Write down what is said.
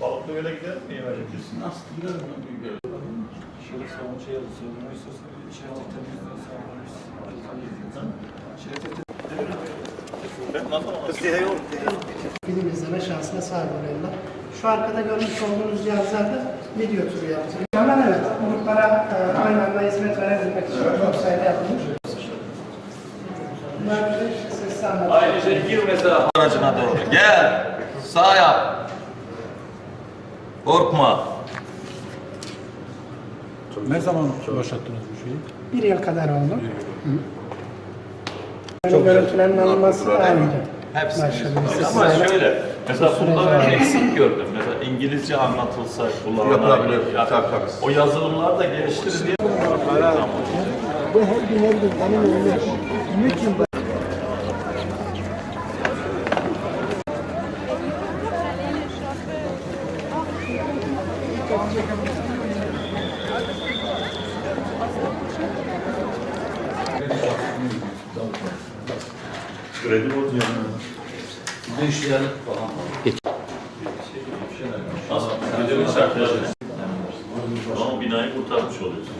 balıklı göle gidelim mi için? Nasıl bir görelim. Şöyle savun şey yazı savunma istiyorsan bir işareti temizden savunmayız. Film izleme şansına sahip oluyorlar. Şu arkada görmüş olduğunuz cihazlarda video turu yaptırıyor. Hemen evet, gruplara e, aynı anda hizmet verebilmek için çok sayıda yapılmış. Bunlar bir sesli anlatım. Aynı şey gir mesela aracına doğru. Gel. Sağ yap. Korkma. Ne zaman başlattınız bu şeyi? Bir yıl kadar oldu. Çok görüntülerin alınması. Hepsi. Ama şöyle, mesela var. ben eksik gördüm. Mesela İngilizce anlatılsa kullanılan. Yapılabilir. Ya. O yazılımlar da geliştirir diye. Kredi borcu yani. Bir de işleyelim falan. Nasıl? Gidelim şartları. Ama binayı kurtarmış oluyorsun.